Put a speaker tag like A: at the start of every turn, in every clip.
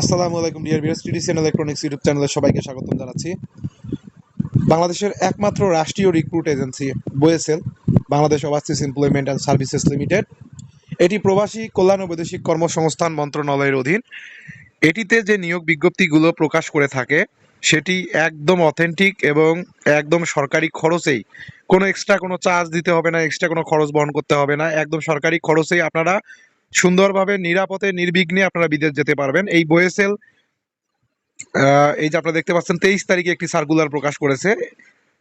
A: আসসালামু আলাইকুম, dear viewers TDCN electronics YouTube চ্যানেলে সবাইকে স্বাগতম জানাচ্ছি। বাংলাদেশের একমাত্র রাষ্ট্রীয় recruit agency BOESL Bangladesh overseas employment and services limited এটি প্রবাসী কল্যাণ ও বৈদেশিক কর্মসংস্থান মন্ত্রণালয়ের অধীন। এটিতে যে নিয়োগ বিজ্ঞপ্তিগুলো প্রকাশ করে থাকে, সেটি একদম অথেন্টিক এবং একদম সরকারি খরচেই। কোনো এক্সট্রা কোনো চার্জ দিতে হবে না এক্সট্রা কোনো খরচ বহন করতে হবে না, একদম সরকারি খরচেই আপনারা সুন্দরভাবে, নিরাপদে, নির্বিঘ্নে আপনারা বিদেশ যেতে পারবেন। এই বোয়েসেল এই যে আপনারা দেখতে পাচ্ছেন, তেইশ তারিখে একটি সার্কুলার প্রকাশ করেছে।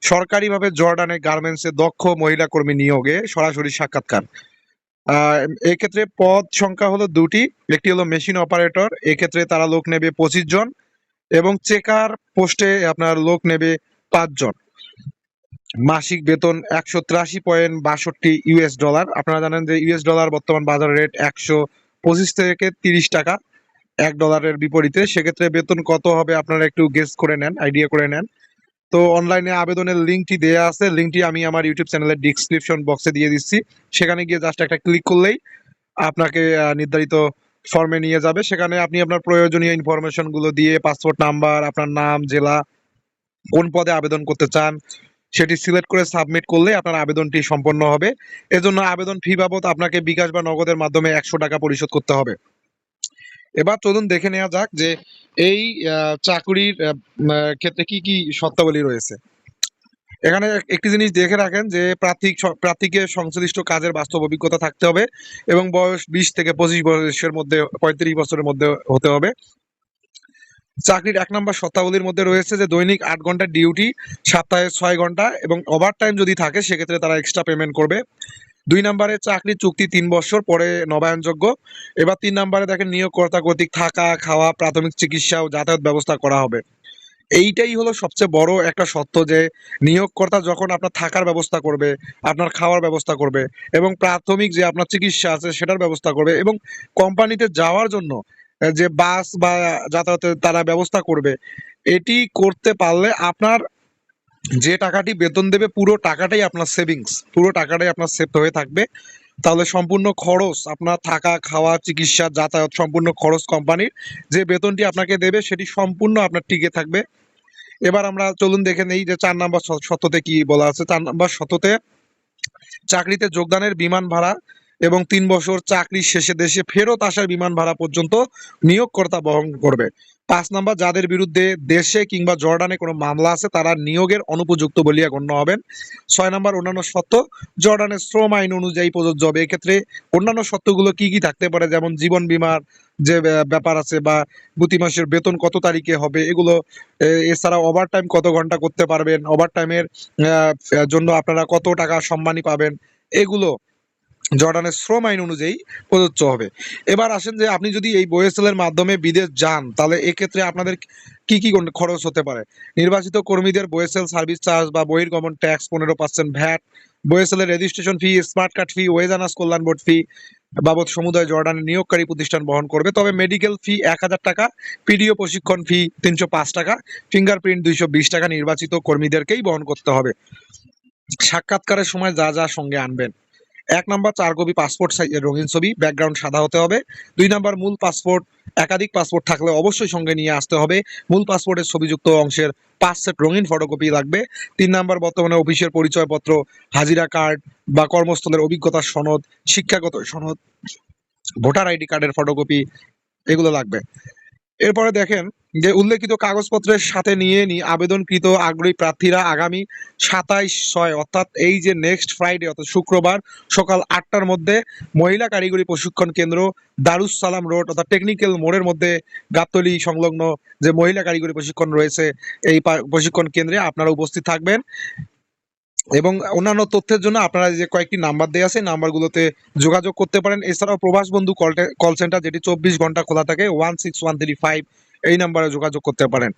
A: সরকারিভাবে জর্ডানে গার্মেন্টসে দক্ষ মহিলা কর্মী নিয়োগে সরাসরি সাক্ষাৎকার। এক্ষেত্রে পদ সংখ্যা হলো দুটি। একটি হলো মেশিন অপারেটর এক্ষেত্রে তারা লোক নেবে পঁচিশ জন এবং চেকার পোস্টে আপনার লোক নেবে পাঁচজন। মাসিক বেতন একশো তিরাশি পয়েন্ট বাষট্টি ইউএস ডলার আপনারা জানেন যে ইউএস ডলার বর্তমান বাজার রেট একশো পঁচিশ থেকে তিরিশ টাকা, এক ডলারের বিপরীতে। সেক্ষেত্রে বেতন কত হবে আপনারা একটু গেস করে নেন আইডিয়া করে নেন। তো অনলাইনে আবেদনের লিঙ্কটি দেওয়া আছে লিঙ্কটি আমি আমার ইউটিউব চ্যানেলের ডিসক্রিপশন বক্সে দিয়ে দিচ্ছি। সেখানে গিয়ে জাস্ট একটা ক্লিক করলেই আপনাকে নির্ধারিত ফর্মে নিয়ে যাবে। সেখানে আপনি আপনার প্রয়োজনীয় ইনফরমেশনগুলো দিয়ে পাসপোর্ট নাম্বার আপনার নাম, জেলা, কোন পদে আবেদন করতে চান সেটি সিলেক্ট করে সাবমিট করলে আপনার আবেদনটি সম্পন্ন হবে। এজন্য আবেদন ফি বাবদ আপনাকে বিকাশ বা নগদের মাধ্যমে একশো টাকা পরিশোধ করতে হবে। এবার চলুন দেখে নেওয়া যাক যে এই চাকুরির ক্ষেত্রে কি কি শর্তাবলী রয়েছে। এখানে একটি জিনিস দেখে রাখেন যে প্রার্থী প্রার্থীকে সংশ্লিষ্ট কাজের বাস্তব অভিজ্ঞতা থাকতে হবে এবং বয়স বিশ থেকে পঁচিশ বয়সের মধ্যে, পঁয়ত্রিশ বছরের মধ্যে হতে হবে। চাকরির এক নম্বর শর্তাবলীর মধ্যে রয়েছে যে দৈনিক আট ঘণ্টা ডিউটি, সপ্তাহে ছয় ঘণ্টা এবং ওভার টাইম যদি থাকে, সেক্ষেত্রে তারা এক্সট্রা পেমেন্ট করবে। দুই নম্বরে চাকরি চুক্তি তিন বছর, পরে নবায়নযোগ্য। এবার তিন নম্বরে দেখেন নিয়োগকর্তা কর্তৃক থাকা, খাওয়া, প্রাথমিক চিকিৎসা ও যাতায়াত ব্যবস্থা করা হবে। এইটাই হলো সবচেয়ে বড় একটা সত্য যে নিয়োগকর্তা যখন আপনার থাকার ব্যবস্থা করবে, আপনার খাওয়ার ব্যবস্থা করবে এবং প্রাথমিক যে আপনার চিকিৎসা আছে সেটার ব্যবস্থা করবে এবং কোম্পানিতে যাওয়ার জন্য যে বাস বা যাতায়াতের তারা ব্যবস্থা করবে, এটি করতে পারলে আপনার যে টাকাটি বেতন দেবে পুরো টাকাটাই আপনার সেভিংস পুরো টাকাটাই আপনার সেভ হয়ে থাকবে। তাহলে সম্পূর্ণ খরচ আপনার থাকা, খাওয়া, চিকিৎসা, যাতায়াত সম্পূর্ণ খরচ কোম্পানির যে বেতনটি আপনাকে দেবে সেটি সম্পূর্ণ আপনার টিকে থাকবে। এবার আমরা চলুন দেখে নেই যে চার নাম্বার শততে কি বলা আছে। চার নাম্বার শততে চাকরিতে যোগদানের বিমান ভাড়া এবং তিন বছর চাকরি শেষে দেশে ফেরত আসার বিমান ভাড়া পর্যন্ত নিয়োগকর্তা বহন করবে। পাঁচ নাম্বার, যাদের বিরুদ্ধে দেশে কিংবা জর্ডানে কোনো মামলা আছে, তারা নিয়োগের অনুপযুক্ত বলিয়া গণ্য হবেন। ছয় নাম্বার, অন্যান্য শর্ত, জর্ডানের শ্রম আইন অনুযায়ী প্রযোজ্য হবে। এক্ষেত্রে অন্যান্য শর্তগুলো কি কি থাকতে পারে? যেমন জীবন বিমার যে ব্যা- ব্যাপার আছে বা প্রতি মাসের বেতন কত তারিখে হবে, এগুলো এছাড়া ওভার টাইম কত ঘণ্টা করতে পারবেন ওভার টাইমের জন্য আপনারা কত টাকা সম্মানী পাবেন, এগুলো জর্ডানের শ্রম আইন অনুযায়ী প্রযোজ্য হবে। এবার আসেন যে আপনি যদি এই বইএসএল এর মাধ্যমে বিদেশ যান, তাহলে এক্ষেত্রে আপনাদের কি কি খরচ হতে পারে? নির্বাচিত কর্মীদের বইএসএল সার্ভিস চার্জ বা বহির্গমন ট্যাক্স পনেরো পার্সেন্ট ভ্যাট বইএসএল এর registration fee, smart card fee wage earners কল্যাণ বোর্ড ফি বাবদ সমুদায় জর্ডানের নিয়োগকারী প্রতিষ্ঠান বহন করবে। তবে মেডিকেল ফি এক হাজার টাকা, পিডিও প্রশিক্ষণ ফি তিনশো পাঁচ টাকা, ফিঙ্গারপ্রিন্ট দুইশো বিশ টাকা নির্বাচিত কর্মীদেরকেই বহন করতে হবে। সাক্ষাৎকারের সময় যা যা সঙ্গে আনবেন। এক নাম্বার চার কপি পাসপোর্ট রঙিন ছবি ব্যাকগ্রাউন্ড সাদা হতে হবে। দুই নাম্বার মূল পাসপোর্ট একাধিক পাসপোর্ট থাকলে অবশ্যই সঙ্গে নিয়ে আসতে হবে। মূল পাসপোর্টের ছবিযুক্ত অংশের পাঁচ সেট রঙিন ফটোকপি লাগবে। তিন নাম্বার বর্তমানে অফিসের পরিচয়পত্র, হাজিরা কার্ড বা কর্মস্থলের অভিজ্ঞতার সনদ, শিক্ষাগত সনদ, ভোটার আইডি কার্ডের ফটোকপি এগুলো লাগবে। এরপরে দেখেন যে উল্লেখিত কাগজপত্রের সাথে নিয়ে নি আবেদনকৃত আগ্রহী প্রার্থীরা আগামী সাতাইশ ছয়, অর্থাৎ এই যে নেক্সট ফ্রাইডে অর্থাৎ শুক্রবার সকাল আটটার মধ্যে মহিলা কারিগরি প্রশিক্ষণ কেন্দ্র দারুস সালাম রোড, অর্থাৎ টেকনিক্যাল মোড়ের মধ্যে গাবতলি সংলগ্ন যে মহিলা কারিগরি প্রশিক্ষণ রয়েছে, এই প্রশিক্ষণ কেন্দ্রে আপনারা উপস্থিত থাকবেন। এবং অন্যান্য তথ্যের জন্য আপনারা যে কয়েকটি নাম্বার দেওয়া আছে নাম্বারগুলোতে যোগাযোগ করতে পারেন। এছাড়াও প্রবাস বন্ধু কল কল সেন্টার যেটি চব্বিশ ঘণ্টা খোলা থাকে one six one three five এই নাম্বারে যোগাযোগ করতে পারেন।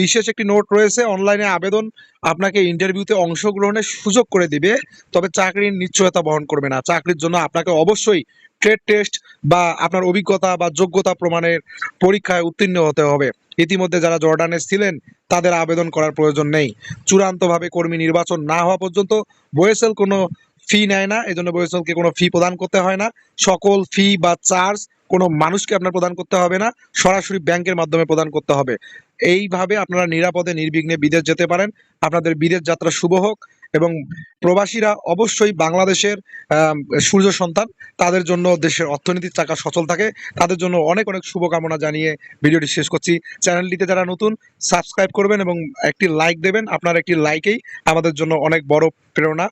A: বিশেষ একটি নোট রয়েছে অনলাইনে আবেদন আপনাকে ইন্টারভিউতে অংশগ্রহণের সুযোগ করে দিবে, তবে চাকরির নিশ্চয়তা বহন করবে না। চাকরির জন্য আপনাকে অবশ্যই ট্রেড টেস্ট বা আপনার অভিজ্ঞতা বা যোগ্যতা প্রমাণের পরীক্ষায় উত্তীর্ণ হতে হবে। ইতিমধ্যে যারা জর্ডানে ছিলেন, তাদের আবেদন করার প্রয়োজন নেই। চূড়ান্তভাবে কর্মী নির্বাচন না হওয়া পর্যন্ত বয়েসেল কোনো ফি নেয় না এই এজন্য বয়েসেলকে কোনো ফি প্রদান করতে হয় না। সকল ফি বা চার্জ কোনো মানুষকে আপনার প্রদান করতে হবে না, সরাসরি ব্যাংকের মাধ্যমে প্রদান করতে হবে। এইভাবে আপনারা নিরাপদে, নির্বিঘ্নে বিদেশ যেতে পারেন। আপনাদের বিদেশ যাত্রা শুভ হোক। এবং প্রবাসীরা অবশ্যই বাংলাদেশের সূর্য সন্তান, তাদের জন্য দেশের অর্থনীতির চাকা সচল থাকে। তাদের জন্য অনেক অনেক শুভকামনা জানিয়ে ভিডিওটি শেষ করছি। চ্যানেলটিতে যারা নতুন, সাবস্ক্রাইব করবেন এবং একটি লাইক দেবেন। আপনার একটি লাইকেই আমাদের জন্য অনেক বড় প্রেরণা।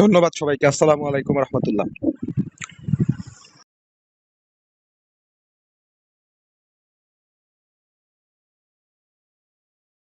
A: ধন্যবাদ সবাইকে। আসসালামু আলাইকুম রহমতুল্লাহ।